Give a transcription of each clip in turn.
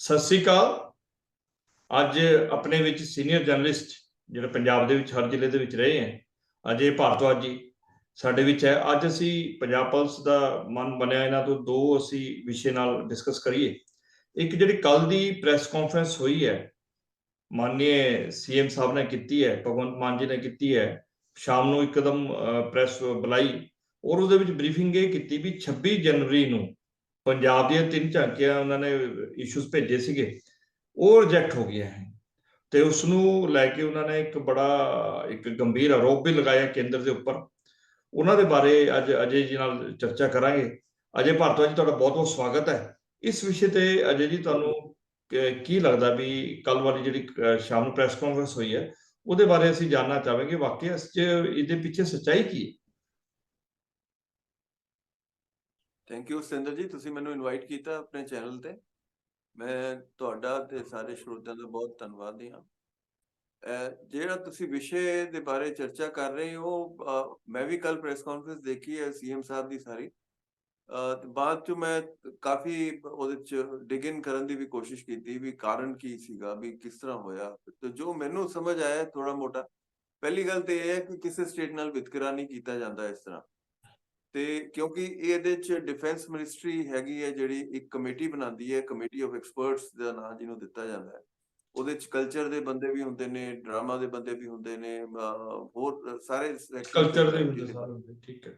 ਸਤਿ ਸ੍ਰੀ ਅਕਾਲ। ਅੱਜ ਆਪਣੇ ਵਿੱਚ ਸੀਨੀਅਰ ਜਰਨਲਿਸਟ ਜਿਹੜੇ ਪੰਜਾਬ ਦੇ ਵਿੱਚ ਹਰ ਜ਼ਿਲ੍ਹੇ ਦੇ ਵਿੱਚ ਰਹੇ ਹੈ, ਅਜੇ ਭਾਰਤਵਾਜ ਜੀ ਸਾਡੇ ਵਿੱਚ ਹੈ। ਅੱਜ ਅਸੀਂ ਪੰਜਾਬ ਪੁਲਿਸ ਦਾ ਮਨ ਬਣਿਆ ਇਹਨਾਂ ਤੋਂ ਦੋ ਅਸੀਂ ਵਿਸ਼ੇ ਨਾਲ ਡਿਸਕਸ ਕਰੀਏ। ਇੱਕ ਜਿਹੜੀ ਕੱਲ ਦੀ ਪ੍ਰੈਸ ਕਾਨਫਰੰਸ ਹੋਈ ਹੈ ਮਾਨनीय ਸੀਐਮ ਸਾਹਿਬ ਨੇ ਕੀਤੀ ਹੈ, ਭਗਵੰਤ ਮਾਨ ਜੀ ਨੇ ਕੀਤੀ ਹੈ, ਸ਼ਾਮ ਨੂੰ ਇੱਕਦਮ ਪ੍ਰੈਸ ਬੁਲਾਈ ਔਰ ਉਹਦੇ ਵਿੱਚ ਬਰੀਫਿੰਗ ਇਹ ਕੀਤੀ ਵੀ 26 ਜਨਵਰੀ ਨੂੰ ਪੰਜਾਬ ਦੀਆਂ ਤਿੰਨ ਝਾਂਕੀਆਂ ਉਹਨਾਂ ਨੇ ਇਸ਼ੂਸ ਭੇਜੇ ਸੀਗੇ, ਉਹ ਰਿਜੈਕਟ ਹੋ ਗਿਆ ਹੈ ਤੇ ਉਸ ਨੂੰ ਲੈ ਕੇ ਉਹਨਾਂ ਨੇ ਇੱਕ ਬੜਾ, ਇੱਕ ਗੰਭੀਰ ਆਰੋਪ ਵੀ ਲਗਾਇਆ ਕੇਂਦਰ ਦੇ ਉੱਪਰ। ਉਹਨਾਂ ਦੇ ਬਾਰੇ ਅੱਜ ਅਜੇ ਜੀ ਨਾਲ ਚਰਚਾ ਕਰਾਂਗੇ। ਅਜੇ ਭਾਰਤਵਾ ਜੀ ਤੁਹਾਡਾ ਬਹੁਤ ਬਹੁਤ ਸਵਾਗਤ ਹੈ। ਇਸ ਵਿਸ਼ੇ ਤੇ ਅਜੇ ਜੀ ਤੁਹਾਨੂੰ ਕੀ ਲੱਗਦਾ ਵੀ ਕੱਲ ਵਾਲੀ ਜਿਹੜੀ ਸ਼ਾਮ ਨੂੰ ਪ੍ਰੈਸ ਕਾਨਫਰੰਸ ਹੋਈ ਹੈ, ਉਹਦੇ ਬਾਰੇ ਅਸੀਂ ਜਾਨਣਾ ਚਾਹਾਂਗੇ। ਵਾਕਿਆ ਇਸ 'ਚ, ਇਹਦੇ ਪਿੱਛੇ ਸੱਚਾਈ ਕੀ ਹੈ? ਥੈਂਕ ਯੂ ਸਿੰਦਰ ਜੀ ਤੁਸੀਂ ਮੈਨੂੰ ਇਨਵਾਈਟ ਕੀਤਾ ਆਪਣੇ ਚੈਨਲ ਤੇ। ਮੈਂ ਤੁਹਾਡਾ ਤੇ ਸਾਰੇ ਸਰੋਤਿਆਂ ਦਾ ਬਹੁਤ ਧੰਨਵਾਦੀ ਹਾਂ ਜਿਹੜਾ ਤੁਸੀਂ ਵਿਸ਼ੇ ਦੇ ਬਾਰੇ ਚਰਚਾ ਕਰ ਰਹੇ ਹੋ ਮੈਂ ਵੀ ਕੱਲ ਪ੍ਰੈਸ ਕਾਨਫਰੰਸ ਦੇਖੀ ਹੈ ਸੀਐਮ ਸਾਹਿਬ ਦੀ ਸਾਰੀ। ਤੇ ਬਾਅਦ ਚ ਮੈਂ ਕਾਫੀ ਉਹਦੇ ਚ ਡਿਗ ਇਨ ਕਰਨ ਦੀ ਵੀ ਕੋਸ਼ਿਸ਼ ਕੀਤੀ ਵੀ ਕਾਰਨ ਕੀ ਸੀਗਾ, ਵੀ ਕਿਸ ਤਰ੍ਹਾਂ ਹੋਇਆ। ਤੇ ਜੋ ਮੈਨੂੰ ਸਮਝ ਆਇਆ ਥੋੜਾ ਮੋਟਾ, ਪਹਿਲੀ ਗੱਲ ਤੇ ਇਹ ਹੈ ਕਿ ਕਿਸੇ ਸਟੇਟ ਨਾਲ ਵਿਤਕਰਾ ਨਹੀਂ ਕੀਤਾ ਜਾਂਦਾ ਇਸ ਤਰ੍ਹਾਂ। ਤੇ ਕਿਉਂਕਿ ਇਹਦੇ ਚ ਡਿਫੈਂਸ ਮਿਨਿਸਟਰੀ ਹੈਗੀ ਹੈ ਜਿਹੜੀ ਇੱਕ ਕਮੇਟੀ ਬਣਾਉਂਦੀ ਹੈ ਕਮੇਟੀ ਆਫ ਐਕਸਪਰਟਸ ਦਾ ਨਾਮ ਜਿਹਨੂੰ ਦਿੱਤਾ ਜਾਂਦਾ ਹੈ। ਉਹਦੇ ਚ ਕਲਚਰ ਦੇ ਬੰਦੇ ਵੀ ਹੁੰਦੇ ਨੇ ਡਰਾਮਾ ਦੇ ਬੰਦੇ ਵੀ ਹੁੰਦੇ ਨੇ ਹੋਰ ਸਾਰੇ ਕਲਚਰ ਦੇ ਵਿੱਚ ਸਾਰੇ ਠੀਕ ਹੈ।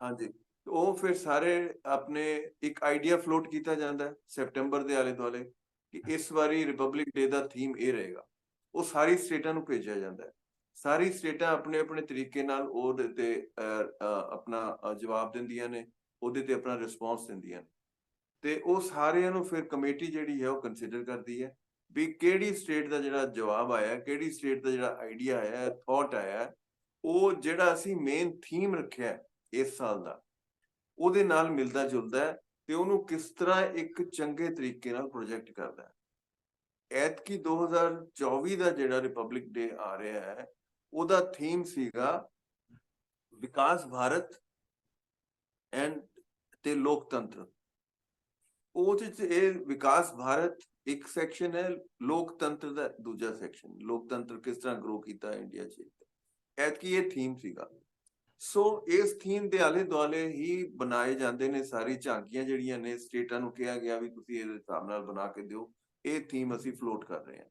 ਹਾਂਜੀ ਉਹ ਫਿਰ ਸਾਰੇ ਆਪਣੇ ਇੱਕ ਆਈਡੀਆ ਫਲੋਟ ਕੀਤਾ ਜਾਂਦਾ ਹੈ ਸੈਪਟੈਂਬਰ ਦੇ ਆਲੇ ਦੁਆਲੇ ਕਿ ਇਸ ਵਾਰੀ ਰਿਪਬਲਿਕ ਡੇ ਦਾ ਥੀਮ ਇਹ ਰਹੇਗਾ। ਉਹ ਸਾਰੀ ਸਟੇਟਾਂ ਨੂੰ ਭੇਜਿਆ ਜਾਂਦਾ ਹੈ। ਸਾਰੀ ਸਟੇਟਾਂ ਆਪਣੇ ਆਪਣੇ ਤਰੀਕੇ ਨਾਲ ਉਹਦੇ ਤੇ ਆਪਣਾ ਜਵਾਬ ਦਿੰਦੀਆਂ ਨੇ, ਉਹਦੇ ਤੇ ਆਪਣਾ ਰਿਸਪੌਂਸ ਦਿੰਦੀਆਂ ਨੇ। ਤੇ ਉਹ ਸਾਰਿਆਂ ਨੂੰ ਫਿਰ ਕਮੇਟੀ ਜਿਹੜੀ ਹੈ ਉਹ ਕੰਸੀਡਰ ਕਰਦੀ ਹੈ ਵੀ ਕਿਹੜੀ ਸਟੇਟ ਦਾ ਜਿਹੜਾ ਜਵਾਬ ਆਇਆ, ਕਿਹੜੀ ਸਟੇਟ ਦਾ ਜਿਹੜਾ ਆਈਡੀਆ ਆਇਆ ਥਾਟ ਆਇਆ, ਉਹ ਜਿਹੜਾ ਅਸੀਂ ਮੇਨ ਥੀਮ ਰੱਖਿਆ ਇਸ ਸਾਲ ਦਾ, ਉਹਦੇ ਨਾਲ ਮਿਲਦਾ ਜੁਲਦਾ ਹੈ ਤੇ ਉਹਨੂੰ ਕਿਸ ਤਰ੍ਹਾਂ ਇੱਕ ਚੰਗੇ ਤਰੀਕੇ ਨਾਲ ਪ੍ਰੋਜੈਕਟ ਕਰਦਾ ਹੈ। ਐਤਕੀ 2024 ਦਾ ਜਿਹੜਾ ਰਿਪਬਲਿਕ ਡੇ ਆ ਰਿਹਾ ਹੈ ਉਹਦਾ ਥੀਮ ਸੀਗਾ ਵਿਕਾਸ ਭਾਰਤ ਐਂਡ ਤੇ ਲੋਕਤੰਤਰ। ਉਹ ਚ ਇਹ ਵਿਕਾਸ ਭਾਰਤ ਇੱਕ ਸੈਕਸ਼ਨ ਹੈ, ਲੋਕਤੰਤਰ ਦਾ ਦੂਜਾ ਸੈਕਸ਼ਨ ਲੋਕਤੰਤਰ ਕਿਸ ਤਰ੍ਹਾਂ ਗਰੋ ਕੀਤਾ ਇੰਡੀਆ 'ਚ? ਐਤਕੀ ਇਹ ਥੀਮ ਸੀਗਾ। ਸੋ ਇਸ ਥੀਮ ਦੇ ਆਲੇ ਦੁਆਲੇ ਹੀ ਬਣਾਏ ਜਾਂਦੇ ਨੇ ਸਾਰੀ ਝਾਂਕੀਆਂ ਜਿਹੜੀਆਂ ਨੇ, ਸਟੇਟਾਂ ਨੂੰ ਕਿਹਾ ਗਿਆ ਵੀ ਤੁਸੀਂ ਇਹਦੇ ਹਿਸਾਬ ਨਾਲ ਬਣਾ ਕੇ ਦਿਓ। ਇਹ ਥੀਮ ਅਸੀਂ ਫਲੋਟ ਕਰ ਰਹੇ ਹਾਂ।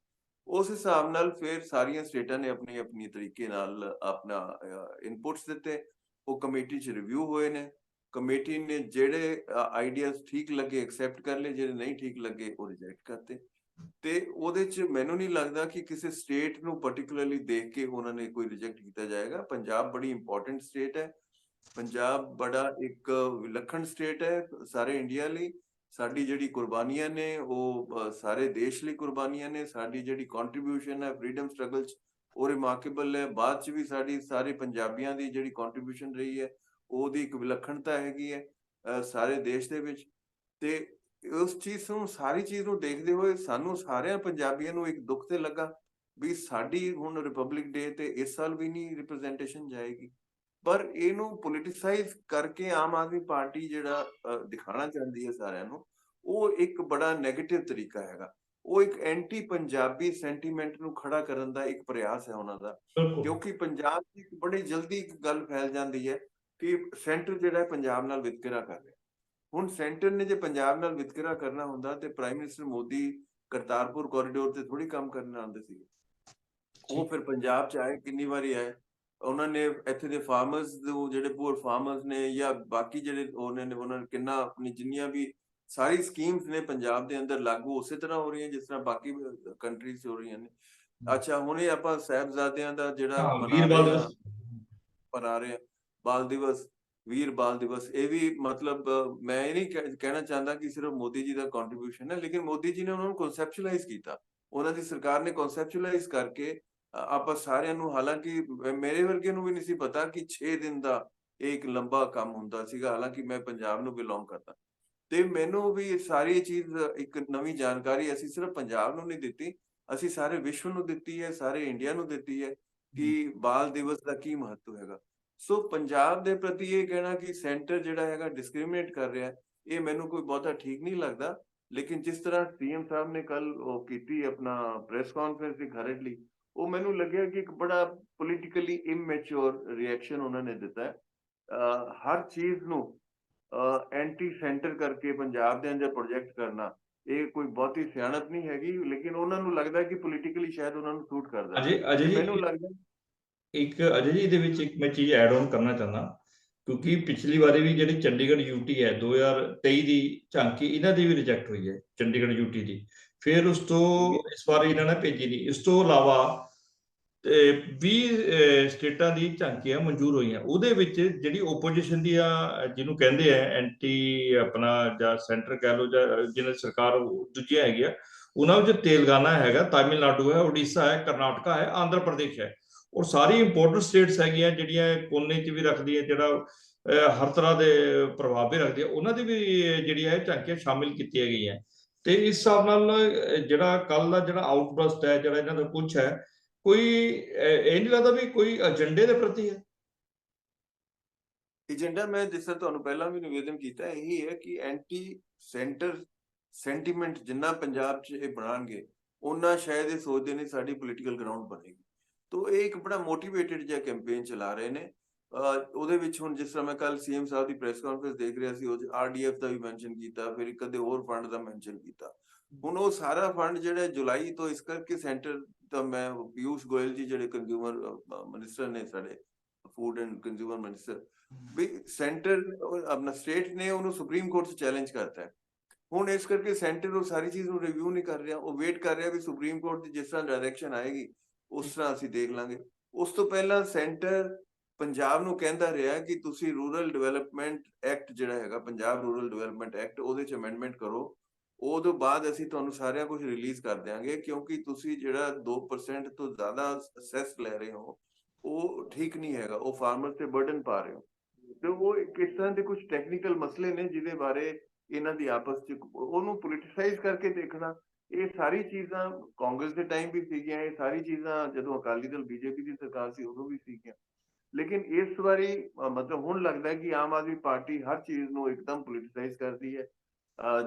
ਉਸ ਹਿਸਾਬ ਨਾਲ ਫਿਰ ਸਾਰੀਆਂ ਸਟੇਟਾਂ ਨੇ ਆਪਣੀ ਆਪਣੀ ਤਰੀਕੇ ਨਾਲ ਆਪਣਾ ਇਨਪੁਟਸ ਦਿੱਤੇ। ਉਹ ਕਮੇਟੀ 'ਚ ਰਿਵਿਊ ਹੋਏ ਨੇ। ਕਮੇਟੀ ਨੇ ਜਿਹੜੇ ਆਈਡੀਆਜ਼ ਠੀਕ ਲੱਗੇ ਐਕਸੈਪਟ ਕਰ ਲਏ, ਜਿਹੜੇ ਨਹੀਂ ਠੀਕ ਲੱਗੇ ਉਹ ਰਿਜੈਕਟ ਕਰਤੇ। ਤੇ ਉਹਦੇ 'ਚ ਮੈਨੂੰ ਨਹੀਂ ਲੱਗਦਾ ਕਿ ਕਿਸੇ ਸਟੇਟ ਨੂੰ ਪਾਰਟਿਕੂਲਰਲੀ ਦੇਖ ਕੇ ਉਹਨਾਂ ਨੇ ਕੋਈ ਰਿਜੈਕਟ ਕੀਤਾ ਜਾਏਗਾ। ਪੰਜਾਬ ਬੜੀ ਇੰਪੋਰਟੈਂਟ ਸਟੇਟ ਹੈ। ਪੰਜਾਬ ਬੜਾ ਇੱਕ ਵਿਲੱਖਣ ਸਟੇਟ ਹੈ ਸਾਰੇ ਇੰਡੀਆ ਲਈ। ਸਾਡੀ ਜਿਹੜੀ ਕੁਰਬਾਨੀਆਂ ਨੇ, ਉਹ ਸਾਰੇ ਦੇਸ਼ ਲਈ ਕੁਰਬਾਨੀਆਂ ਨੇ, ਸਾਡੀ ਜਿਹੜੀ ਕੰਟਰੀਬਿਊਸ਼ਨ ਹੈ ਫਰੀडम ਸਟਰਗਲ 'ਚ ਉਹ ਰਿਮਾਰਕੇਬਲ ਹੈ। ਬਾਅਦ 'ਚ ਵੀ ਸਾਡੀ ਸਾਰੇ ਪੰਜਾਬੀਆਂ ਦੀ ਜਿਹੜੀ ਕੰਟਰੀਬਿਊਸ਼ਨ ਰਹੀ ਹੈ, ਉਹਦੀ ਇੱਕ ਵਿਲੱਖਣਤਾ ਹੈਗੀ ਹੈ ਸਾਰੇ ਦੇਸ਼ ਦੇ ਵਿੱਚ। ਤੇ ਉਸ ਚੀਜ਼ ਨੂੰ, ਸਾਰੀ ਚੀਜ਼ ਨੂੰ ਦੇਖਦੇ ਹੋਏ ਸਾਨੂੰ ਸਾਰਿਆਂ ਪੰਜਾਬੀਆਂ ਨੂੰ ਇੱਕ ਦੁੱਖ ਤੇ ਲੱਗਾ ਵੀ ਸਾਡੀ ਹੁਣ ਰਿਪਬਲਿਕ ਡੇ ਤੇ ਇਸ ਸਾਲ ਵੀ ਨਹੀਂ ਰਿਪਰੈਜ਼ੈਂਟੇਸ਼ਨ ਜਾਏਗੀ। ਪਰ ਇਹਨੂੰ ਪੋਲਿਟਿਸਾਈਜ਼ ਕਰਕੇ ਆਮ ਆਦਮੀ ਪਾਰਟੀ ਜਿਹੜਾ ਦਿਖਾਣਾ ਚਾਹੁੰਦੀ ਹੈ ਸਾਰਿਆਂ ਨੂੰ ਉਹ ਇੱਕ ਬੜਾ 네ਗੇਟਿਵ ਤਰੀਕਾ ਹੈਗਾ। ਉਹ ਇੱਕ ਐਂਟੀ ਪੰਜਾਬੀ ਸੈਂਟੀਮੈਂਟ ਨੂੰ ਖੜਾ ਕਰਨ ਦਾ ਇੱਕ ਪ੍ਰਯਾਸ ਹੈ ਉਹਨਾਂ ਦਾ। ਕਿਉਂਕਿ ਪੰਜਾਬ 'ਚ ਇੱਕ ਬੜੀ ਜਲਦੀ ਇੱਕ ਗੱਲ ਫੈਲ ਜਾਂਦੀ ਹੈ ਕਿ ਸੈਂਟਰ ਜਿਹੜਾ ਹੈ ਪੰਜਾਬ ਨਾਲ ਵਿਤਕਰਾ ਕਰ ਰਿਹਾ। ਹੁਣ ਸੈਂਟਰ ਨੇ ਜੇ ਪੰਜਾਬ ਨਾਲ ਵਿਤਕਰਾ ਕਰਨਾ ਹੁੰਦਾ ਤੇ prime minister Modi Kartarpur corridor ਤੇ ਥੋੜੀ ਕੰਮ ਕਰਨ ਆਉਂਦੇ ਸੀ ਉਹ ਫਿਰ ਪੰਜਾਬ 'ਚ ਆਏ ਕਿੰਨੀ ਵਾਰੀ ਆਏ? ਉਹਨਾਂ ਨੇ ਇੱਥੇ ਦੇ ਫਾਰਮਰਸ ਨੂੰ ਜਿਹੜੇ ਪੂਰ ਫਾਰਮਰਸ ਨੇ ਜਾਂ ਬਾਕੀ ਜਿਹੜੇ ਉਹਨਾਂ ਨੇ ਉਹਨਾਂ ਨੇ ਕਿੰਨਾ ਆਪਣੀ ਜਿੰਨੀਆਂ ਵੀ ਸਾਰੀ ਸਕੀਮਸ ਨੇ ਪੰਜਾਬ ਦੇ ਅੰਦਰ ਲਾਗੂ ਉਸੇ ਤਰ੍ਹਾਂ ਹੋ ਰਹੀਆਂ ਜਿਸ ਤਰ੍ਹਾਂ ਬਾਕੀ ਕੰਟਰੀਜ਼ 'ਚ ਹੋ ਰਹੀਆਂ ਨੇ। ਅੱਛਾ ਹੁਣੇ ਆਪਾਂ ਸਾਹਿਬਜ਼ਾਦਿਆਂ ਦਾ ਜਿਹੜਾ ਵੀਰ ਬਾਦਲ ਹਾਂ, ਮਨਾ ਰਹੇ ਬਾਲ ਦਿਵਸ ਵੀਰ ਬਾਲ ਦਿਵਸ ਇਹ ਵੀ ਮਤਲਬ ਮੈਂ ਇਹ ਨਹੀਂ ਕਹਿ- ਕਹਿਣਾ ਚਾਹੁੰਦਾ ਕਿ ਸਿਰਫ ਮੋਦੀ ਜੀ ਦਾ ਕੰਟਰੀਬਿਊਸ਼ਨ ਹੈ ਲੇਕਿਨ ਮੋਦੀ ਜੀ ਨੇ ਉਹਨਾਂ ਨੂੰ ਕਨਸੈਪਚੁਅਲਾਈਜ਼ ਕੀਤਾ। ਉਹਨਾਂ ਦੀ ਸਰਕਾਰ ਨੇ ਕਨਸੈਪਚੁਅਲਾਈਜ਼ ਕਰਕੇ ਆਪਾਂ ਸਾਰਿਆਂ ਨੂੰ ਹਾਲਾਂਕਿ ਮੇਰੇ ਵਰਗੇ ਨੂੰ ਵੀ ਨਹੀਂ ਸੀ ਪਤਾ ਕਿ 6 ਦਿਨ ਦਾ ਇਹ ਇੱਕ ਲੰਬਾ ਕੰਮ ਹੁੰਦਾ ਸੀਗਾ ਹਾਲਾਂਕਿ ਮੈਂ ਪੰਜਾਬ ਨੂੰ ਬਿਲੋਂਗ ਕਰਦਾ। ਤੇ ਮੈਨੂੰ ਵੀ ਸਾਰੀ ਚੀਜ਼ ਇੱਕ ਨਵੀਂ ਜਾਣਕਾਰੀ ਅਸੀਂ ਸਿਰਫ ਪੰਜਾਬ ਨੂੰ ਨਹੀਂ ਦਿੱਤੀ ਅਸੀਂ ਸਾਰੇ ਵਿਸ਼ਵ ਨੂੰ ਦਿੱਤੀ ਹੈ ਸਾਰੇ ਇੰਡੀਆ ਨੂੰ ਦਿੱਤੀ ਹੈ ਕਿ ਬਾਲ ਦਿਵਸ ਦਾ ਕੀ ਮਹੱਤਵ ਹੈਗਾ। ਸੋ ਪੰਜਾਬ ਦੇ ਪ੍ਰਤੀ ਇਹ ਕਹਿਣਾ ਕਿ ਸੈਂਟਰ ਜਿਹੜਾ ਹੈਗਾ ਡਿਸਕ੍ਰਿਮੀਨੇਟ ਕਰ ਰਿਹਾ ਹੈ ਇਹ ਮੈਨੂੰ ਕੋਈ ਬਹੁਤਾ ਠੀਕ ਨਹੀਂ ਲੱਗਦਾ। ਲੇਕਿਨ ਜਿਸ ਤਰ੍ਹਾਂ ਸੀਐਮ ਸਾਹਿਬ ਨੇ ਕੱਲ ਉਹ ਕੀਤੀ ਆਪਣਾ ਪ੍ਰੈਸ ਕਾਨਫਰੰਸ ਦੀ ਘਰੇਲੀ ਉਹ ਮੈਨੂੰ ਲੱਗਿਆ ਕਿ ਇੱਕ ਬੜਾ ਪੋਲੀਟੀਕਲੀ ਇਮੈਚੁਰ ਰਿਐਕਸ਼ਨ ਉਹਨਾਂ ਨੇ ਦਿੱਤਾ ਹਰ ਚੀਜ਼ ਨੂੰ ਐਂਟੀ ਸੈਂਟਰ ਕਰਕੇ ਪੰਜਾਬ ਦੇ ਅੰਦਰ ਪ੍ਰੋਜੈਕਟ ਕਰਨਾ ਇਹ ਕੋਈ ਬਹੁਤੀ ਸਿਆਣਪ ਨਹੀਂ ਹੈਗੀ ਲੇਕਿਨ ਉਹਨਾਂ ਨੂੰ ਲੱਗਦਾ ਕਿ ਪੋਲੀਟੀਕਲੀ ਸ਼ਾਇਦ ਉਹਨਾਂ ਨੂੰ ਸੂਟ ਕਰਦਾ ਹੈ। ਅਜੇ ਮੈਨੂੰ ਲੱਗਦਾ ਇੱਕ ਅਜੇ ਜੀ ਇਹਦੇ ਵਿੱਚ ਇੱਕ ਮੈਂ ਚੀਜ਼ ਐਡ ਆਨ ਕਰਨਾ ਚਾਹੁੰਦਾ ਕਿਉਂਕਿ ਪਿਛਲੀ ਵਾਰੀ ਵੀ ਜਿਹੜੀ ਚੰਡੀਗੜ੍ਹ ਯੂਟੀ ਹੈ 2023 ਦੀ ਝਾਂਕੀ ਇਹਨਾਂ ਦੀ ਵੀ ਰਿਜੈਕਟ ਹੋਈ ਹੈ ਚੰਡੀਗੜ੍ਹ ਯੂਟੀ ਦੀ ਫਿਰ ਉਸ ਤੋਂ ਇਸ ਵਾਰ ਇਹਨਾਂ ਨੇ ਭੇਜੀ ਨਹੀਂ। ਇਸ ਤੋਂ ਇਲਾਵਾ ਤੇ 20 ਅਹ, ਸਟੇਟਾਂ ਦੀ ਝਾਂਕੀਆਂ ਮਨਜ਼ੂਰ ਹੋਈਆਂ। ਉਹਦੇ ਵਿੱਚ ਜਿਹੜੀ ਓਪੋਜੀਸ਼ਨ ਦੀ ਆ ਜਿਹਨੂੰ ਕਹਿੰਦੇ ਆ ਐਂਟੀ ਆਪਣਾ ਜਾਂ ਸੈਂਟਰ ਕਹਿ ਲਓ ਜਾਂ ਜਿਹਨਾਂ ਸਰਕਾਰ ਦੂਜੀਆਂ ਹੈਗੀਆਂ ਉਹਨਾਂ ਵਿੱਚ ਤੇਲੰਗਾਨਾ ਹੈਗਾ ਤਾਮਿਲਨਾਡੂ ਹੈ ਉੜੀਸਾ ਹੈ ਕਰਨਾਟਕਾ ਹੈ ਆਂਧਰਾ ਪ੍ਰਦੇਸ਼ ਹੈ। ਔਰ ਸਾਰੀ ਇੰਪੋਰਟੈਂਟ ਸਟੇਟਸ ਹੈਗੀਆਂ ਜਿਹੜੀਆਂ ਕੋਨੇ 'ਚ ਵੀ ਰੱਖਦੀਆਂ ਜਿਹੜਾ ਅਹ, ਹਰ ਤਰ੍ਹਾਂ ਦੇ ਪ੍ਰਭਾਵ ਵੀ ਰੱਖਦੀਆਂ ਉਹਨਾਂ ਦੀ ਵੀ ਜਿਹੜੀ ਹੈ ਝਾਂਕੀਆਂ ਸ਼ਾਮਿਲ ਕੀਤੀਆਂ ਗਈਆਂ। ਤੇ ਇਸ ਹਿਸਾਬ ਨਾਲ ਜਿਹੜਾ ਕੱਲ ਦਾ ਜਿਹੜਾ ਆਊਟਬਰਸਟ ਹੈ, ਜਿਹੜਾ ਇਹਨਾਂ ਦਾ ਕੁਝ ਹੈ, ਕੋਈ ਇਹ ਨਹੀਂ ਲੱਗਦਾ ਵੀ ਕੋਈ ਏਜੰਡੇ ਦੇ ਪ੍ਰਤੀ ਹੈ? ਏਜੰਡਾ ਮੈਂ ਜਿਸ ਤੁਹਾਨੂੰ ਪਹਿਲਾਂ ਵੀ ਨਿਵੇਦਨ ਕੀਤਾ, ਇਹੀ ਹੈ ਕਿ ਐਂਟੀ ਸੈਂਟਰ ਸੈਂਟੀਮੈਂਟ ਜਿੰਨਾ ਪੰਜਾਬ 'ਚ ਇਹ ਬਣਾਣਗੇ ਉਹਨਾਂ ਸ਼ਾਇਦ ਇਹ ਸੋਚਦੇ ਨੇ ਸਾਡੀ ਪੋਲੀਟੀਕਲ ਗਰਾਊਂਡ ਬਣੇਗੀ। ਤੋ ਇਹ ਇੱਕ ਬੜਾ ਮੋਟੀਵੇਟਿਡ ਜਿਹਾ ਕੈਂਪੇਨ ਚਲਾ ਰਹੇ ਨੇ। ਉਹਦੇ ਵਿੱਚ ਹੁਣ ਜਿਸ ਤਰ੍ਹਾਂ ਮੈਂ ਕੱਲ ਸੀਐਮ ਸਾਹਿਬ ਦੀ ਪ੍ਰੈਸ ਕਾਨਫਰੰਸ ਦੇਖ ਰਿਹਾ ਸੀ, ਉਹ ਆਰਡੀਐਫ ਦਾ ਵੀ ਮੈਂਸ਼ਨ ਕੀਤਾ, ਫਿਰ ਇੱਕ ਹੋਰ ਫੰਡ ਦਾ ਮੈਂਸ਼ਨ ਕੀਤਾ। ਹੁਣ ਉਹ ਸਾਰਾ ਫੰਡ ਜਿਹੜਾ ਜੁਲਾਈ ਤੋਂ ਇਸ ਕਰਕੇ ਸੈਂਟਰ ਤਾਂ ਮੈਂ ਪਿਊਸ਼ ਗੋਇਲ ਜੀ ਜਿਹੜੇ ਕੰਜ਼ਿਊਮਰ ਮਿਨਿਸਟਰ ਨੇ ਸਾਡੇ ਫੂਡ ਐਂਡ ਕੰਜ਼ਿਊਮਰ ਮਿਨਿਸਟਰ ਵੀ ਸੈਂਟਰ ਆਪਣਾ ਸਟੇਟ ਨੇ ਉਹਨੂੰ ਸੁਪਰੀਮ ਕੋਰਟ 'ਚ ਚੈਲੰਜ ਕਰਤਾ ਹੈ। ਹੁਣ ਇਸ ਕਰਕੇ ਸੈਂਟਰ ਉਹ ਸਾਰੀ ਚੀਜ਼ ਨੂੰ ਰਿਵਿਊ ਨਹੀਂ ਕਰ ਰਿਹਾ, ਉਹ ਵੇਟ ਕਰ ਰਿਹਾ ਵੀ ਸੁਪਰੀਮ ਕੋਰਟ ਦੀ ਜਿਸ ਤਰ੍ਹਾਂ ਡਾਇਰੈਕਸ਼ਨ ਆਏਗੀ, ਉਸ ਤਰ੍ਹਾਂ ਅਸੀਂ ਦੇਖ ਲਾਂਗੇ। ਉਸ ਤੋਂ ਪਹਿਲਾਂ ਸੈਂਟਰ ਪੰਜਾਬ ਨੂੰ ਕਹਿੰਦਾ ਰਿਹਾ ਕਿ ਤੁਸੀਂ ਰੂਰਲ ਡਿਵੈਲਪਮੈਂਟ ਐਕਟ ਜਿਹੜਾ ਹੈਗਾ, ਪੰਜਾਬ ਰੂਰਲ ਡਿਵੈਲਪਮੈਂਟ ਐਕਟ ਉਹਦੇ 'ਚ ਅਮੈਂਡਮੈਂਟ ਕਰੋ। ਉਹ ਤੋਂ ਬਾਅਦ ਅਸੀਂ ਤੁਹਾਨੂੰ ਸਾਰਿਆਂ ਕੁਝ ਰਿਲੀਜ਼ ਕਰ ਦਿਆਂਗੇ, ਕਿਉਂਕਿ ਤੁਸੀਂ ਜਿਹੜਾ 2% ਤੋਂ ਜ਼ਿਆਦਾ ਅਸੈਸ ਲੈ ਰਹੇ ਹੋ, ਉਹ ਠੀਕ ਨਹੀਂ ਹੈਗਾ। ਉਹ ਫਾਰਮਰ ਤੇ ਬਰਡਨ ਪਾ ਰਹੇ ਹੋ। ਤੇ ਉਹ ਕਿਸ ਤਰ੍ਹਾਂ ਦੇ ਕੁਝ ਟੈਕਨੀਕਲ ਮਸਲੇ ਨੇ ਜਿਹਦੇ ਬਾਰੇ ਇਹਨਾਂ ਦੀ ਆਪਸ ਚ ਉਹਨੂੰ ਪੋਲਿਟਿਸਾਈਜ਼ ਕਰਕੇ ਦੇਖਣਾ। ਇਹ ਸਾਰੀ ਚੀਜ਼ਾਂ ਕਾਂਗਰਸ ਦੇ ਟਾਈਮ ਵੀ ਸੀਗੀਆਂ, ਇਹ ਸਾਰੀ ਚੀਜ਼ਾਂ ਜਦੋਂ ਅਕਾਲੀ ਦਲ, ਬੀਜੇਪੀ ਦੀ ਸਰਕਾਰ ਸੀ, ਉਦੋਂ ਵੀ ਸੀਗੀਆਂ। ਲੇਕਿਨ ਇਸ ਵਾਰੀ ਮਤਲਬ ਹੁਣ ਲੱਗਦਾ ਹੈ ਕਿ ਆਮ ਆਦਮੀ ਪਾਰਟੀ ਹਰ ਚੀਜ਼ ਨੂੰ ਇੱਕਦਮ ਪੋਲਿਟਿਸਾਈਜ਼ ਕਰਦੀ ਹੈ।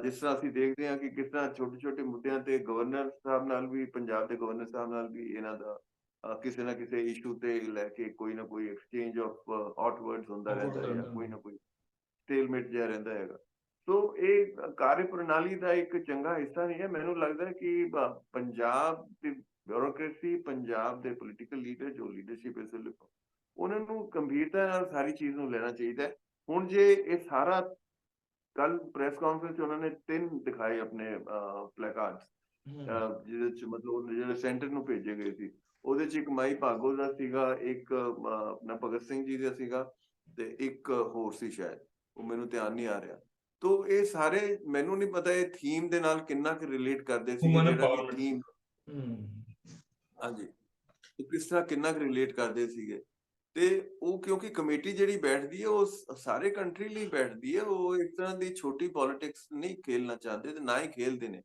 ਜਿਸ ਤਰ੍ਹਾਂ ਅਸੀਂ ਦੇਖਦੇ ਹਾਂ ਕਿ ਕਿਸ ਤਰ੍ਹਾਂ ਛੋਟੇ ਛੋਟੇ ਮੁੱਦਿਆਂ ਤੇ ਗਵਰਨਰ ਸਾਹਿਬ ਨਾਲ ਵੀ ਪੰਜਾਬ ਦੇ ਗਵਰਨਰ ਸਾਹਿਬ ਨਾਲ ਵੀ ਇਹਨਾਂ ਦਾ ਕਿਸੇ ਨਾ ਕਿਸੇ ਇਸ਼ੂ ਤੇ ਲੈ ਕੇ ਕੋਈ ਨਾ ਕੋਈ ਐਕਸਚੇਂਜ ਆਫ ਹੌਟ ਵਰਡਸ ਹੁੰਦਾ ਰਹਿੰਦਾ ਹੈ। ਕੋਈ ਨਾ। ਕੋਈ ਸਟੇਲਮੇਟ ਜਿਹਾ ਰਹਿੰਦਾ ਹੈਗਾ। ਸੋ ਇਹ ਕਾਰਜ ਪ੍ਰਣਾਲੀ ਦਾ ਇੱਕ ਚੰਗਾ ਹਿੱਸਾ ਨਹੀਂ ਹੈ। ਮੈਨੂੰ ਲੱਗਦਾ ਕਿ ਪੰਜਾਬ ਦੀ ਬਿਊਰੋਕ੍ਰੇਸੀ ਪੰਜਾਬ ਦੇ ਪੋਲੀਟੀਕਲ ਲੀਡਰ ਜੋ ਲੀਡਰਸ਼ਿਪ ਇਸ ਵੇਲੇ ਉਹਨਾਂ ਨੂੰ ਗੰਭੀਰਤਾ ਨਾਲ ਸਾਰੀ ਚੀਜ਼ ਨੂੰ ਲੈਣਾ ਚਾਹੀਦਾ ਹੁਣ ਜੇ ਇਹ ਸਾਰਾ ਕੱਲ ਪ੍ਰੈਸ ਕਾਨਫਰੰਸ 'ਚ ਉਹਨਾਂ ਨੇ ਤਿੰਨ ਦਿਖਾਏ ਆਪਣੇ ਪਲੈਕਾਰਡਸ ਜਿਹਦੇ ਚ ਮਤਲਬ ਜਿਹੜੇ ਸੈਂਟਰ ਨੂੰ ਭੇਜੇ ਗਏ ਸੀ। ਉਹਦੇ ਚ ਇੱਕ ਮਾਈ ਭਾਗੋ ਦਾ ਸੀਗਾ ਇੱਕ ਆਪਣਾ ਭਗਤ ਸਿੰਘ ਜੀ ਦਾ ਸੀਗਾ ਤੇ ਇੱਕ ਹੋਰ ਸੀ ਸ਼ਾਇਦ। ਉਹ ਮੈਨੂੰ ਧਿਆਨ ਨਹੀਂ ਆ ਰਿਹਾ। ਤੋ ਇਹ ਸਾਰੇ ਮੈਨੂੰ ਨਹੀਂ ਪਤਾ ਇਹ ਥੀਮ ਦੇ ਨਾਲ ਕਿੰਨਾ ਕੁ ਰਿਲੇਟ ਕਰਦੇ ਸੀ ਜਿਹੜਾ. ਥੀਮ ਹਾਂਜੀ। ਕਿਸ ਤਰ੍ਹਾਂ ਕਿੰਨਾ ਕੁ ਰਿਲੇਟ ਕਰਦੇ ਸੀਗੇ। ਤੇ ਉਹ ਕਿਉਂਕਿ ਕਮੇਟੀ ਜਿਹੜੀ ਬੈਠਦੀ ਹੈ ਉਹ ਸ- ਸਾਰੇ ਕੰਟਰੀ ਲਈ ਬੈਠਦੀ ਹੈ ਉਹ ਇੱਕ ਤਰ੍ਹਾਂ ਦੀ ਛੋਟੀ ਪੋਲਿਟਿਕਸ ਨਹੀਂ ਖੇਲਣਾ ਚਾਹੁੰਦੇ ਤੇ ਨਾ ਹੀ ਖੇਲਦੇ ਨੇ।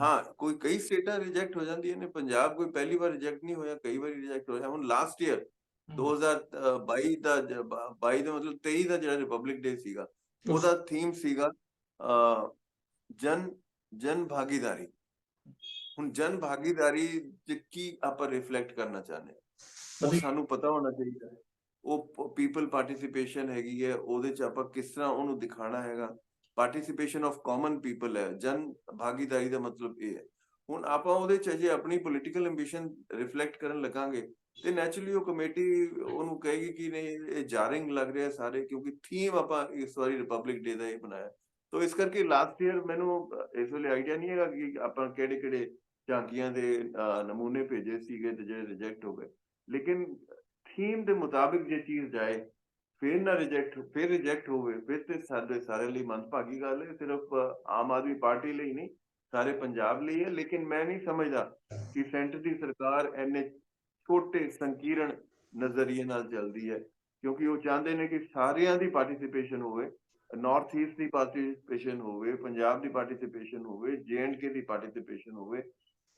ਹਾਂ। ਕੋਈ ਕਈ ਸਟੇਟਾਂ ਰਿਜੈਕਟ ਹੋ ਜਾਂਦੀਆਂ ਨੇ ਪੰਜਾਬ ਕੋਈ ਪਹਿਲੀ ਵਾਰ ਰਿਜੈਕਟ ਨਹੀਂ ਹੋਇਆ ਕਈ ਵਾਰੀ ਰਿਜੈਕਟ ਹੋਇਆ। ਹੁਣ ਲਾਸਟ ਈਅਰ 2022 ਦਾ ਜ- ਬ- 22 ਦਾ ਮਤਲਬ 23 ਦਾ ਜਿਹੜਾ ਰਿਪਬਲਿਕ ਡੇ ਸੀਗਾ ਉਹਦਾ ਥੀਮ ਸੀਗਾ ਅ, ਜਨ ਜਨ ਭਾਗੀਦਾਰੀ। ਹੁਣ ਜਨ ਭਾਗੀਦਾਰੀ ਚ ਕੀ ਆਪਾਂ ਰਿਫਲੈਕਟ ਕਰਨਾ ਚਾਹੁੰਦੇ ਹਾਂ? ਉਹ ਅਸੀਂ- ਸਾਨੂੰ ਪਤਾ ਹੋਣਾ ਚਾਹੀਦਾ। ਹੈ ਉਹ ਪੀਪਲ ਪਾਰਟਿਸਿਪੇਸ਼ਨ ਹੈਗੀ ਹੈ, ਉਹਦੇ ਚ ਆਪਾਂ ਕਿਸ ਤਰ੍ਹਾਂ ਉਹਨੂੰ ਦਿਖਾਣਾ ਹੈਗਾ। ਪਾਰਟਿਸਿਪੇਸ਼ਨ ਆਫ ਕਾਮਨ ਪੀਪਲ ਹੈ, ਜਨ ਭਾਗੀਦਾਰੀ ਦਾ ਮਤਲਬ ਇਹ ਹੈ। ਹੁਣ ਆਪਾਂ ਉਹਦੇ ਚ ਜੇ ਆਪਣੀ ਪੋਲੀਟੀਕਲ ਐਂਬੀਸ਼ਨ ਰਿਫਲੈਕਟ ਕਰਨ ਲੱਗਾਂਗੇ, ਤੇ ਨੈਚੁਰਲੀ ਉਹ ਕਮੇਟੀ ਉਹਨੂੰ ਕਹੇਗੀ ਕਿ ਨਹੀਂ, ਇਹ ਜਾਰਿੰਗ ਲੱਗ ਰਿਹਾ ਸਾਰੇ, ਕਿਉਂਕਿ ਥੀਮ ਆਪਾਂ ਇਸ ਵਾਰੀ ਰਿਪਬਲਿਕ ਡੇ ਦਾ ਇਹ ਬਣਾਇਆ। ਤੋ ਇਸ ਕਰਕੇ ਲਾਸਟ ਈਅਰ ਮੈਨੂੰ ਇਸ ਵੇਲੇ ਆਈਡੀਆ ਨਹੀਂ ਹੈਗਾ ਕਿ ਆਪਾਂ ਕਿਹੜੇ ਕਿਹੜੇ ਝਾਂਕੀਆਂ ਦੇ ਨਮੂਨੇ ਭੇਜੇ ਸੀਗੇ ਤੇ ਜਿਹੜੇ ਰਿਜੈਕਟ ਹੋ ਗਏ। ਲੇਕਿਨ ਥੀਮ ਦੇ ਮੁਤਾਬਿਕ ਜੇ ਚੀਜ਼ ਜਾਏ, ਫਿਰ ਨਾ ਰਿਜੈਕਟ ਫਿਰ ਰਿਜੈਕਟ ਹੋਵੇ, ਫਿਰ ਤੇ ਸਾਡੇ ਸਾਰੇ ਲਈ ਮੰਦਭਾਗੀ ਗੱਲ ਹੈ, ਸਿਰਫ ਆਮ ਆਦਮੀ ਪਾਰਟੀ ਲਈ ਨਹੀਂ, ਸਾਰੇ ਪੰਜਾਬ ਲਈ ਹੈ, ਲੇਕਿਨ ਮੈਂ ਨਹੀਂ ਸਮਝਦਾ ਕਿ ਸੈਂਟਰ ਦੀ ਸਰਕਾਰ ਐਨੇ ਛੋਟੇ ਸੰਕੀਰਣ ਨਜ਼ਰੀਏ ਨਾਲ ਚੱਲਦੀ ਹੈ, ਕਿਉਂਕਿ ਉਹ ਚਾਹੁੰਦੇ ਨੇ ਕਿ ਸਾਰਿਆਂ ਦੀ ਪਾਰਟਿਸਿਪੇਸ਼ਨ ਹੋਵੇ ਨਾਰਥ ਈਸਟ ਦੀ ਪਾਰਟਿਸਿਪੇਸ਼ਨ ਹੋਵੇ, ਪੰਜਾਬ ਦੀ ਪਾਰਟਿਸਿਪੇਸ਼ਨ ਹੋਵੇ ਜੇਐਂਡਕੇ ਦੀ ਪਾਰਟਿਸਿਪੇਸ਼ਨ ਹੋਵੇ,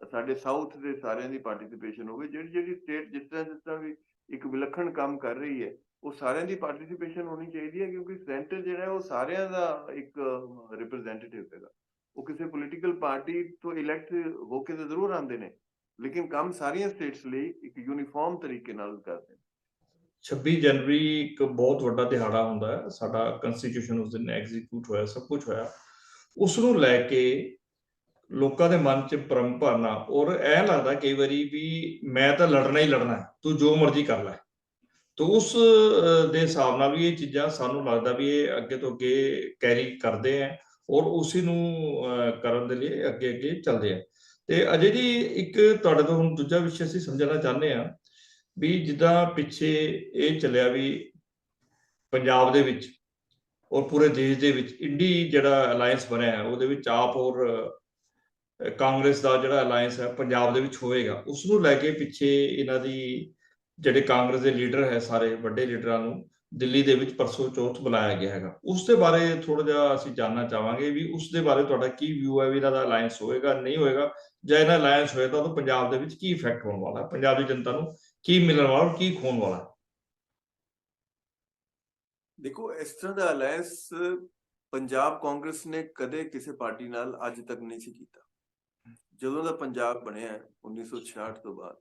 ਸਾਡੇ ਸਾਊਥ ਦੇ ਸਾਰਿਆਂ ਦੀ ਪਾਰਟਿਸਿਪੇਸ਼ਨ ਹੋਵੇ, ਜਿਹੜੀ ਜਿਹੜੀ ਸਟੇਟ ਜਿਸ ਤਰ੍ਹਾਂ ਜਿਸ ਤਰ੍ਹਾਂ ਵੀ ਇੱਕ ਵਿਲੱਖਣ ਕੰਮ ਕਰ ਰਹੀ ਹੈ। ਉਹ ਸਾਰਿਆਂ ਦੀ ਪਾਰਟਿਸਿਪੇਸ਼ਨ ਹੋਣੀ ਚਾਹੀਦੀ ਹੈ ਕਿਉਂਕਿ ਸੈਂਟਰ ਜਿਹੜਾ ਉਹ ਸਾਰਿਆਂ ਦਾ ਇੱਕ ਰਿਪਰੈਜ਼ੈਂਟੇਟਿਵ ਹੈਗਾ। ਉਹ ਕਿਸੇ ਪੋਲੀਟੀਕਲ ਪਾਰਟੀ ਤੋਂ ਇਲੈਕਟ ਹੋ ਕੇ ਜ਼ਰੂਰ ਆਉਂਦੇ ਨੇ, ਲੇਕਿਨ ਕੰਮ ਸਾਰੀਆਂ ਸਟੇਟਸ ਲਈ ਇੱਕ ਯੂਨੀਫਾਰਮ ਤਰੀਕੇ ਨਾਲ ਕਰਦੇ ਨੇ। 26 ਜਨਵਰੀ ਇੱਕ ਬਹੁਤ ਵੱਡਾ ਦਿਹਾੜਾ ਹੁੰਦਾ ਹੈ। ਸਾਡਾ ਕਨਸਟੀਟਿਊਸ਼ਨ ਉਸ ਦਿਨ ਐਗਜ਼ੀਕਿਊਟ ਹੋਇਆ, ਸਭ ਕੁਝ ਹੋਇਆ। ਉਸ ਨੂੰ ਲੈ ਕੇ ਲੋਕਾਂ ਦੇ ਮਨ 'ਚ ਭਰਮ ਭਰਨਾ ਔਰ ਐ ਲੱਗਦਾ ਕਈ ਵਾਰੀ ਵੀ ਮੈਂ ਤਾਂ ਲੜਨਾ ਹੀ ਲੜਨਾ ਤੂੰ ਜੋ ਮਰਜ਼ੀ ਕਰ ਲੈ। ਤੋ ਉਸ ਦੇ ਹਿਸਾਬ ਨਾਲ ਵੀ ਇਹ ਚੀਜ਼ਾਂ ਸਾਨੂੰ ਲੱਗਦਾ ਵੀ ਇਹ ਅੱਗੇ ਤੋਂ ਅੱਗੇ ਕੈਰੀ ਕਰਦੇ ਆ ਔਰ ਉਸੇ ਨੂੰ ਅ, ਕਰਨ ਦੇ ਲਈ ਅੱਗੇ ਅੱਗੇ ਚੱਲਦੇ ਆ ਤੇ ਅਜੇ ਜੀ ਇੱਕ ਤੁਹਾਡੇ ਤੋਂ ਹੁਣ ਦੂਜਾ ਵਿਸ਼ਾ ਅਸੀਂ ਸਮਝਣਾ ਚਾਹੁੰਦੇ ਆ ਵੀ ਜਿੱਦਾਂ ਪਿੱਛੇ ਇਹ ਚੱਲਿਆ ਵੀ ਪੰਜਾਬ ਦੇ ਵਿੱਚ ਔਰ ਪੂਰੇ ਦੇਸ਼ ਦੇ ਵਿੱਚ ਇੰਡੀ ਜਿਹੜਾ ਅਲਾਈਅੰਸ ਬਣਿਆ ਹੈ ਉਹਦੇ ਵਿੱਚ ਆਪ ਔਰ ਕਾਂਗਰਸ ਦਾ ਜਿਹੜਾ ਅਲਾਈਅੰਸ ਹੈ, ਪੰਜਾਬ ਦੇ ਵਿੱਚ ਹੋਏਗਾ ਉਸ ਨੂੰ ਲੈ ਕੇ ਪਿੱਛੇ ਇਹਨਾਂ ਦੀ ਜਿਹੜੇ ਕਾਂਗਰਸ ਦੇ ਲੀਡਰ ਹੈ ਸਾਰੇ, ਵੱਡੇ ਲੀਡਰਾਂ ਨੂੰ ਦਿੱਲੀ ਦੇ ਵਿੱਚ ਪਰਸੋਂ ਚੌਥ ਬੁਲਾਇਆ ਗਿਆ ਹੈਗਾ। ਉਸ ਦੇ ਬਾਰੇ ਥੋੜਾ ਜਿਹਾ ਅਸੀਂ ਜਾਨਣਾ ਚਾਹਾਂਗੇ ਵੀ ਉਸ ਦੇ ਬਾਰੇ ਤੁਹਾਡਾ ਕੀ ਵਿਊ ਹੈ, ਵੀ ਇਹਨਾਂ ਦਾ ਅਲਾਈਅੰਸ ਹੋਏਗਾ ਨਹੀਂ ਹੋਏਗਾ ਜਾਂ ਇਹਨਾਂ ਅਲਾਈਅੰਸ ਹੋਇਆ ਤਾਂ ਉਹ ਪੰਜਾਬ ਦੇ ਵਿੱਚ ਕੀ ਇਫੈਕਟ ਹੋਣ ਵਾਲਾ ਹੈ? ਪੰਜਾਬ ਦੀ ਜਨਤਾ ਨੂੰ ਕੀ ਮਿਲਣ ਵਾਲਾ, ਕੀ ਖੋਣ ਵਾਲਾ ਦੇਖੋ, ਇਸ ਤਰ੍ਹਾਂ ਦਾ ਅਲਾਈਅੰਸ ਪੰਜਾਬ ਕਾਂਗਰਸ ਨੇ ਕਦੇ ਕਿਸੇ ਪਾਰਟੀ ਨਾਲ ਅੱਜ ਤੱਕ ਨਹੀਂ ਸੀ ਕੀਤਾ। ਜਦੋਂ ਦਾ ਪੰਜਾਬ ਬਣਿਆ ਹੈ, 1966 ਤੋਂ ਬਾਅਦ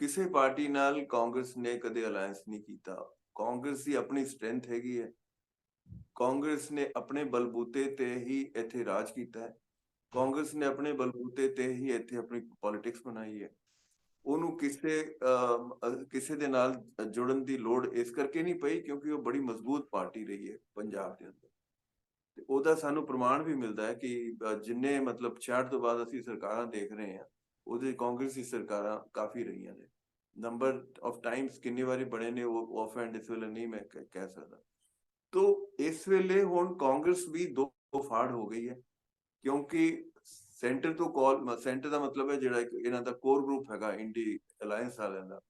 ਕਿਸੇ ਪਾਰਟੀ ਨਾਲ ਕਾਂਗਰਸ ਨੇ ਕਦੇ ਅਲਾਈਅੰਸ ਨਹੀਂ ਕੀਤਾ। ਕਾਂਗਰਸ ਦੀ ਆਪਣੀ ਸਟਰੈਂਥ ਹੈਗੀ ਹੈ। ਕਾਂਗਰਸ ਨੇ ਆਪਣੇ ਬਲਬੂਤੇ ਤੇ ਹੀ ਇੱਥੇ ਰਾਜ ਕੀਤਾ ਹੈ। ਕਾਂਗਰਸ ਨੇ ਆਪਣੇ ਬਲਬੂਤੇ ਤੇ ਹੀ ਇੱਥੇ ਆਪਣੀ ਪੋਲਿਟਿਕਸ ਬਣਾਈ ਹੈ। ਉਹਨੂੰ ਕਿਸੇ ਕਿਸੇ ਦੇ ਨਾਲ ਜੁੜਨ ਦੀ ਲੋੜ ਇਸ ਕਰਕੇ ਨਹੀਂ ਪਈ ਕਿਉਂਕਿ ਉਹ ਬੜੀ ਮਜ਼ਬੂਤ ਪਾਰਟੀ ਰਹੀ ਹੈ ਪੰਜਾਬ ਦੇ ਅੰਦਰ। ਤੇ ਉਹਦਾ ਸਾਨੂੰ ਪ੍ਰਮਾਣ ਵੀ ਮਿਲਦਾ ਹੈ ਕਿ ਜਿੰਨੇ ਮਤਲਬ 66 ਤੋਂ ਬਾਅਦ ਅਸੀਂ ਸਰਕਾਰਾਂ ਦੇਖ ਰਹੇ ਹਾਂ, ਉਹਦੇ ਕਾਂਗਰਸ ਦੀ ਸਰਕਾਰਾਂ ਕਾਫੀ ਰਹੀਆਂ ਨੇ। ਨੰਬਰ ਆਫ ਟਾਈਮਸ ਕਿੰਨੀ ਵਾਰੀ ਬਣੇ ਨੇ ਉਹ ਆਫ ਐਂਡ ਇਸ ਵੇਲੇ ਨਹੀਂ ਮੈਂ ਕਹਿ ਸਕਦਾ। ਤੋ ਇਸ ਵੇਲੇ ਹੁਣ ਕਾਂਗਰਸ ਵੀ ਦੋ ਦੋ ਫਾੜ ਹੋ ਗਈ ਹੈ, ਕਿਉਂਕਿ ਸੈਂਟਰ ਤੋਂ ਕਾਲ ਸੈਂਟਰ ਦਾ ਮਤਲਬ ਹੈ ਜਿਹੜਾ ਇੱਕ ਇਹਨਾਂ ਦਾ ਕੋਰ ਗਰੁੱਪ ਹੈਗਾ, ਇੰਡੀ ਅਲਾਈਅੰਸ ਵਾਲਿਆਂ ਦਾ।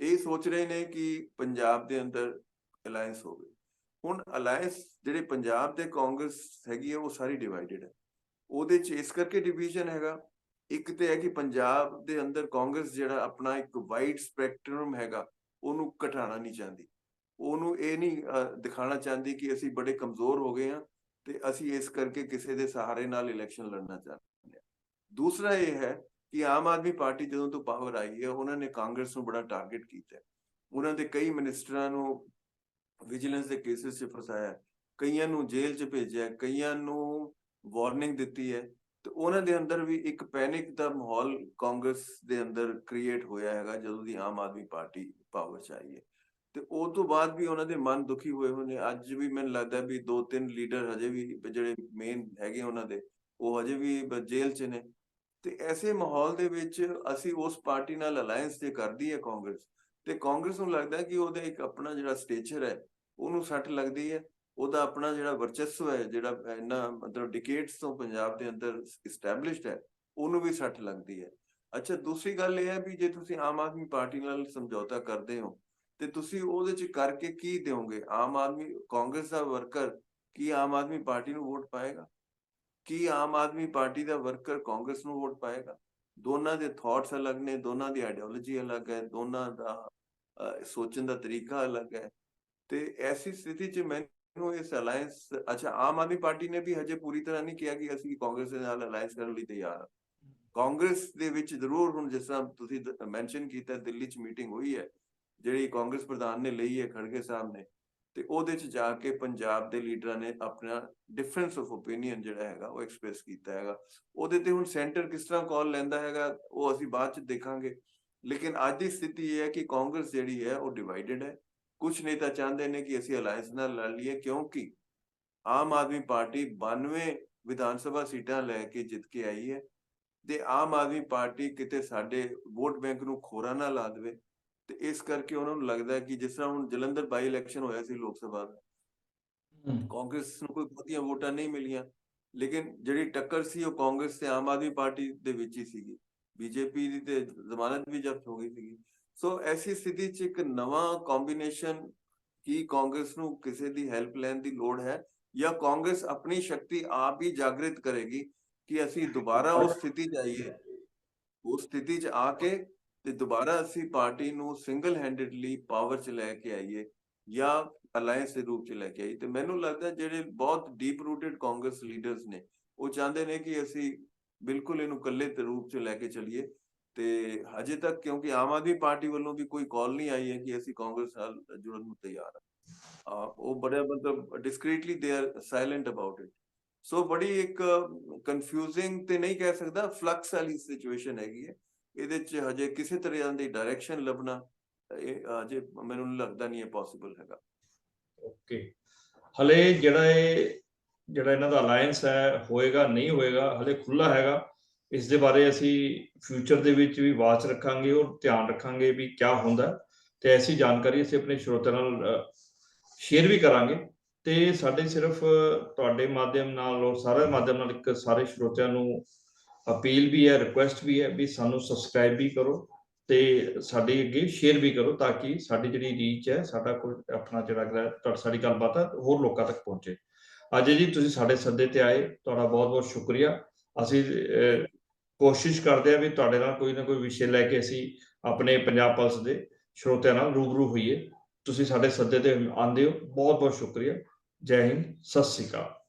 ਇਹ ਸੋਚ ਰਹੇ ਨੇ ਕਿ ਪੰਜਾਬ ਦੇ ਅੰਦਰ ਅਲਾਈਅੰਸ ਹੋਵੇ। ਹੁਣ ਅਲਾਈਅੰਸ ਜਿਹੜੇ ਪੰਜਾਬ ਦੇ ਕਾਂਗਰਸ ਹੈਗੀ ਹੈ ਉਹ ਸਾਰੀ ਡਿਵਾਈਡਡ ਹੈ ਉਹਦੇ ਚ ਇਸ ਕਰਕੇ ਡਿਵੀਜ਼ਨ ਹੈਗਾ। ਇੱਕ ਤੇ ਹੈ ਕਿ ਪੰਜਾਬ ਦੇ ਅੰਦਰ ਕਾਂਗਰਸ ਜਿਹੜਾ ਆਪਣਾ ਇੱਕ ਵਾਈਡ ਸਪੈਕਟਰਮ ਹੈਗਾ ਉਹਨੂੰ ਘਟਾਉਣਾ ਨਹੀਂ ਚਾਹੁੰਦੀ। ਉਹਨੂੰ ਇਹ ਨਹੀਂ ਅਹ, ਦਿਖਾਉਣਾ ਚਾਹੁੰਦੀ ਕਿ ਅਸੀਂ ਬੜੇ ਕਮਜ਼ੋਰ ਹੋ ਗਏ ਹਾਂ ਤੇ ਅਸੀਂ ਇਸ ਕਰਕੇ ਕਿਸੇ ਦੇ ਸਹਾਰੇ ਨਾਲ ਇਲੈਕਸ਼ਨ ਲੜਨਾ ਚਾਹੁੰਦੇ ਹਾਂ ਦੂਸਰਾ ਇਹ ਹੈ ਕਿ ਆਮ ਆਦਮੀ ਪਾਰਟੀ ਜਦੋਂ ਤੋਂ ਪਾਵਰ ਆਈ ਹੈ ਉਹਨਾਂ ਨੇ ਕਾਂਗਰਸ ਨੂੰ ਬੜਾ ਟਾਰਗੇਟ ਕੀਤਾ ਉਹਨਾਂ ਦੇ ਕਈ ਮਿਨਿਸਟਰਾਂ ਨੂੰ ਵਿਜੀਲੈਂਸ ਦੇ ਕੇਸਿਸ 'ਚ ਫਸਾਇਆ ਕਈਆਂ ਨੂੰ ਜੇਲ੍ਹ 'ਚ ਭੇਜਿਆ ਕਈਆਂ ਨੂੰ ਵਾਰਨਿੰਗ ਦਿੱਤੀ ਹੈ। ਤੇ ਉਹਨਾਂ ਦੇ ਅੰਦਰ ਵੀ ਇੱਕ ਪੈਨਿਕ ਦਾ ਮਾਹੌਲ ਕਾਂਗਰਸ ਦੇ ਅੰਦਰ ਕ੍ਰੀਏਟ ਹੋਇਆ ਹੈਗਾ, ਜਦੋਂ ਦੀ ਆਮ ਆਦਮੀ ਪਾਰਟੀ ਪਾਵਰ 'ਚ ਆਈ ਹੈ। ਤੇ ਉਹ ਤੋਂ ਬਾਅਦ ਵੀ ਉਹਨਾਂ ਦੇ ਮਨ ਦੁਖੀ ਹੋਏ ਹੋਏ ਨੇ। ਅੱਜ ਵੀ ਮੈਨੂੰ ਲੱਗਦਾ ਵੀ ਦੋ ਤਿੰਨ ਲੀਡਰ ਹਜੇ ਵੀ ਜਿਹੜੇ ਮੇਨ ਹੈਗੇ ਉਹਨਾਂ ਦੇ, ਉਹ ਹਜੇ ਵੀ ਜੇਲ੍ਹ 'ਚ ਨੇ। ਤੇ ਐਸੇ ਮਾਹੌਲ ਦੇ ਵਿੱਚ ਅਸੀਂ ਉਸ ਪਾਰਟੀ ਨਾਲ ਅਲਾਈਅੰਸ ਜੇ ਕਰਦੀ ਹੈ ਕਾਂਗਰਸ ਤੇ ਕਾਂਗਰਸ ਨੂੰ ਲੱਗਦਾ ਕਿ ਉਹਦਾ ਇੱਕ ਆਪਣਾ ਜਿਹੜਾ ਸਟੇਚਰ ਹੈ, ਉਹਨੂੰ ਸੱਟ ਲੱਗਦੀ ਹੈ। ਉਹਦਾ ਆਪਣਾ ਜਿਹੜਾ ਵਰਚਸਵ ਹੈ, ਜਿਹੜਾ ਇੰਨਾ ਮਤਲਬ ਡਿਕੇਡਸ ਤੋਂ ਪੰਜਾਬ ਦੇ ਅੰਦਰ ਇਸਟੈਬਲਿਸ਼ਡ ਹੈ, ਉਹਨੂੰ ਵੀ ਸੱਟ ਲੱਗਦੀ ਹੈ। ਅੱਛਾ, ਦੂਸਰੀ ਗੱਲ ਇਹ ਹੈ ਵੀ ਜੇ ਤੁਸੀਂ ਆਮ ਆਦਮੀ ਪਾਰਟੀ ਨਾਲ ਸਮਝੌਤਾ ਕਰਦੇ ਹੋ, ਤੇ ਤੁਸੀਂ ਉਹਦੇ ਚ ਕਰਕੇ ਕੀ ਦਿਓਗੇ? ਆਮ ਆਦਮੀ, ਕਾਂਗਰਸ ਦਾ ਵਰਕਰ ਕੀ ਆਮ ਆਦਮੀ ਪਾਰਟੀ ਨੂੰ ਵੋਟ ਪਾਏਗਾ? ਕੀ ਆਮ ਆਦਮੀ ਪਾਰਟੀ ਦਾ ਵਰਕਰ ਕਾਂਗਰਸ ਨੂੰ ਵੋਟ ਪਾਏਗਾ? ਦੋਨਾਂ ਦੇ ਥਾਟਸ ਅਲੱਗ ਨੇ, ਦੋਨਾਂ ਦੀ ਆਈਡੀਓਲੋਜੀ ਅਲੱਗ ਹੈ, ਦੋਨਾਂ ਦਾ ਸੋਚਣ ਦਾ ਤਰੀਕਾ ਅਲੱਗ ਹੈ। ਤੇ ਐਸੀ ਸਥਿਤੀ 'ਚ ਮੈਨੂੰ ਇਸ ਅਲਾਈਅੰਸ ਅੱਛਾ, ਆਮ ਆਦਮੀ ਪਾਰਟੀ ਨੇ ਵੀ ਹਜੇ ਪੂਰੀ ਤਰ੍ਹਾਂ ਨਹੀਂ ਕਿਹਾ ਕਿ ਅਸੀਂ ਕਾਂਗਰਸ ਦੇ ਨਾਲ ਅਲਾਈਅੰਸ ਕਰਨ ਲਈ ਤਿਆਰ ਹਾਂ। ਕਾਂਗਰਸ ਦੇ ਵਿੱਚ ਜ਼ਰੂਰ ਹੁਣ ਜਿਸ ਤਰ੍ਹਾਂ ਤੁਸੀਂ ਮੈਂਸ਼ਨ ਕੀਤਾ ਦਿੱਲੀ 'ਚ ਮੀਟਿੰਗ ਹੋਈ ਹੈ, ਜਿਹੜੀ ਕਾਂਗਰਸ ਪ੍ਰਧਾਨ ਨੇ ਲਈ ਹੈ ਖੜਗੇ ਸਾਹਿਬ ਨੇ, ਤੇ ਉਹਦੇ 'ਚ ਜਾ ਕੇ ਪੰਜਾਬ ਦੇ ਲੀਡਰਾਂ ਨੇ ਆਪਣਾ ਡਿਫਰੈਂਸ ਆਫ ਓਪੀਨੀਅਨ ਜਿਹੜਾ ਹੈਗਾ ਉਹ ਐਕਸਪ੍ਰੈਸ ਕੀਤਾ ਹੈਗਾ। ਉਹਦੇ ਤੇ ਹੁਣ ਸੈਂਟਰ ਕਿਸ ਤਰ੍ਹਾਂ ਕਾਲ ਲੈਂਦਾ ਹੈਗਾ, ਉਹ ਅਸੀਂ ਬਾਅਦ 'ਚ ਦੇਖਾਂਗੇ। ਲੇਕਿਨ ਅੱਜ ਦੀ ਸਥਿਤੀ ਇਹ ਹੈ ਕਿ ਕਾਂਗਰਸ ਜਿਹੜੀ ਹੈ ਉਹ ਡਿਵਾਈਡਡ ਹੈ। ਕੁਝ ਨੇਤਾ ਚਾਹੁੰਦੇ ਨੇ ਕਿ ਅਸੀਂ ਅਲਾਈਅੰਸ ਨਾਲ ਲੜ ਲਈਏ ਕਿਉਂਕਿ ਆਮ ਆਦਮੀ ਪਾਰਟੀ 92 ਵਿਧਾਨ ਸਭਾ ਸੀਟਾਂ ਲੈ ਕੇ ਜਿੱਤ ਕੇ ਆਈ ਹੈ ਤੇ ਆਮ ਆਦਮੀ ਪਾਰਟੀ ਕਿਤੇ ਸਾਡੇ ਵੋਟ ਬੈਂਕ ਨੂੰ ਖੋਰਾ ਨਾ ਲਾ ਦੇਵੇ ਤੇ ਇਸ ਕਰਕੇ ਉਹਨਾਂ ਨੂੰ ਲੱਗਦਾ ਕਿ ਜਿਸ ਤਰ੍ਹਾਂ ਹੁਣ ਜਲੰਧਰ ਬਾਈ ਇਲੈਕਸ਼ਨ ਹੋਇਆ ਸੀ ਲੋਕ ਸਭਾ ਦਾ ਕਾਂਗਰਸ ਨੂੰ ਕੋਈ ਬਹੁਤੀਆਂ ਵੋਟਾਂ ਨਹੀਂ ਮਿਲੀਆਂ। ਲੇਕਿਨ ਜਿਹੜੀ ਟੱਕਰ ਸੀ ਉਹ ਕਾਂਗਰਸ ਤੇ ਆਮ ਆਦਮੀ ਪਾਰਟੀ ਦੇ ਵਿੱਚ ਹੀ ਸੀਗੀ। ਬੀਜੇਪੀ ਦੀ ਤੇ ਜ਼ਮਾਨਤ ਵੀ ਜ਼ਬਤ ਹੋ ਗਈ ਸੀਗੀ। ਸੋ ਐਸੀ ਸਥਿਤੀ 'ਚ ਇੱਕ ਨਵਾਂ ਕੰਬੀਨੇਸ਼ਨ ਕੀ ਕਾਂਗਰਸ ਨੂੰ ਕਿਸੇ ਦੀ ਹੈਲਪ ਲੈਣ ਦੀ ਲੋੜ ਹੈ ਜਾਂ ਕਾਂਗਰਸ ਆਪਣੀ ਸ਼ਕਤੀ ਆਪ ਹੀ ਜਾਗਰਿਤ ਕਰੇਗੀ ਕਿ ਅਸੀਂ ਦੁਬਾਰਾ ਉਸ ਸਥਿਤੀ 'ਚ ਆਈਏ? ਉਸ ਸਥਿਤੀ 'ਚ ਆ ਕੇ ਤੇ ਦੁਬਾਰਾ ਅਸੀਂ ਪਾਰਟੀ ਨੂੰ ਸਿੰਗਲ ਹੈਂਡਡਲੀ ਪਾਵਰ 'ਚ ਲੈ ਕੇ ਆਈਏ ਜਾਂ ਅਲਾਈਅੰਸ ਦੇ ਰੂਪ 'ਚ ਲੈ ਕੇ ਆਈਏ? ਤੇ ਮੈਨੂੰ ਲੱਗਦਾ ਜਿਹੜੇ ਬਹੁਤ ਡੀਪ ਰੂਟਡ ਕਾਂਗਰਸ ਲੀਡਰਸ ਨੇ, ਉਹ ਚਾਹੁੰਦੇ ਨੇ ਕਿ ਅਸੀਂ ਬਿਲਕੁਲ ਇਹਨੂੰ ਇਕੱਲੇ ਰੂਪ 'ਚ ਲੈ ਕੇ ਚੱਲੀਏ। ਤੇ ਹਜੇ ਤੱਕ ਕਿਉਂਕਿ ਆਮ ਆਦਮੀ ਪਾਰਟੀ ਵੱਲੋਂ ਵੀ ਕੋਈ ਕਾਲ ਨਹੀਂ ਆਈ ਹੈ ਕਿ ਅਸੀਂ ਕਾਂਗਰਸ ਨਾਲ ਜੁੜਨ ਨੂੰ ਤਿਆਰ ਹਾਂ। ਉਹ ਬੜਾ ਮਤਲਬ discreetly they are silent about it so ਬੜੀ ਇੱਕ ਕਨਫਿਊਜ਼ਿੰਗ ਤੇ ਨਹੀਂ ਕਹਿ ਸਕਦਾ ਫਲਕਸ ਵਾਲੀ ਸਿਚੁਏਸ਼ਨ ਹੈਗੀ ਹੈ। ਇਹਦੇ 'ਚ ਹਜੇ ਕਿਸੇ ਤਰ੍ਹਾਂ ਦੀ ਡਾਇਰੈਕਸ਼ਨ ਲੱਭਣਾ ਹਜੇ ਮੈਨੂੰ ਲੱਗਦਾ ਨਹੀਂ ਹੈ ਪੋਸੀਬਲ ਹੈਗਾ। ਓਕੇ ਹਲੇ ਜਿਹੜਾ ਇਹ ਜਿਹੜਾ ਇਹਨਾਂ ਦਾ ਅਲਾਈਅੰਸ ਹੈ, ਹੋਏਗਾ, ਨਹੀਂ ਹੋਏਗਾ, ਹਲੇ ਖੁੱਲਾ ਹੈਗਾ, ਇਸ ਦੇ ਬਾਰੇ ਅਸੀਂ ਫਿਊਚਰ ਦੇ ਵਿੱਚ ਵੀ ਵਾਚ ਰੱਖਾਂਗੇ ਔਰ ਧਿਆਨ ਰੱਖਾਂਗੇ ਵੀ ਕੀ ਹੁੰਦਾ ਹੈ। ਤੇ ਐਸੀ ਜਾਣਕਾਰੀ ਅਸੀਂ ਆਪਣੇ ਸਰੋਤਿਆਂ ਨਾਲ ਸ਼ੇਅਰ ਵੀ ਕਰਾਂਗੇ। ਤੇ ਸਾਡੇ ਸਿਰਫ, ਤੁਹਾਡੇ ਮਾਧਿਅਮ ਨਾਲ ਔਰ ਸਾਰੇ ਮਾਧਿਅਮ ਨਾਲ ਇੱਕ ਸਾਰੇ ਸਰੋਤਿਆਂ ਨੂੰ ਅਪੀਲ ਵੀ ਹੈ ਰਿਕੁਐਸਟ ਵੀ ਹੈ ਵੀ ਸਾਨੂੰ ਸਬਸਕ੍ਰਾਈਬ ਵੀ ਕਰੋ ਤੇ ਸਾਡੇ ਅੱਗੇ ਸ਼ੇਅਰ ਵੀ ਕਰੋ ਤਾਂ ਕਿ ਸਾਡੀ ਜਿਹੜੀ ਰੀਚ ਹੈ, ਸਾਡਾ ਕੋਈ ਆਪਣਾ ਜਿਹੜਾ ਹੈਗਾ ਤੁਹਾਡੀ ਸਾਡੀ ਗੱਲਬਾਤ ਹੈ, ਹੋਰ ਲੋਕਾਂ ਤੱਕ ਪਹੁੰਚੇ। ਅਜੇ ਜੀ ਤੁਸੀਂ ਸਾਡੇ ਸੱਦੇ ਤੇ ਆਏ, ਤੁਹਾਡਾ ਬਹੁਤ ਬਹੁਤ ਸ਼ੁਕਰੀਆ। ਅਸੀਂ ਕੋਸ਼ਿਸ਼ ਕਰਦੇ ਹਾਂ ਵੀ ਤੁਹਾਡੇ ਨਾਲ ਕੋਈ ਨਾ ਕੋਈ ਵਿਸ਼ੇ ਲੈ ਕੇ ਅਸੀਂ ਆਪਣੇ ਪੰਜਾਬ ਪਲਸ ਦੇ ਸਰੋਤਿਆਂ ਨਾਲ ਰੂਬਰੂ ਹੋਈਏ। ਤੁਸੀਂ ਸਾਡੇ ਸੱਦੇ ਤੇ ਆਂਦੇ ਹੋ। ਬਹੁਤ ਬਹੁਤ ਸ਼ੁਕਰੀਆ। ਜੈ ਹਿੰਦ। ਸਤਿ ਸ੍ਰੀ ਅਕਾਲ।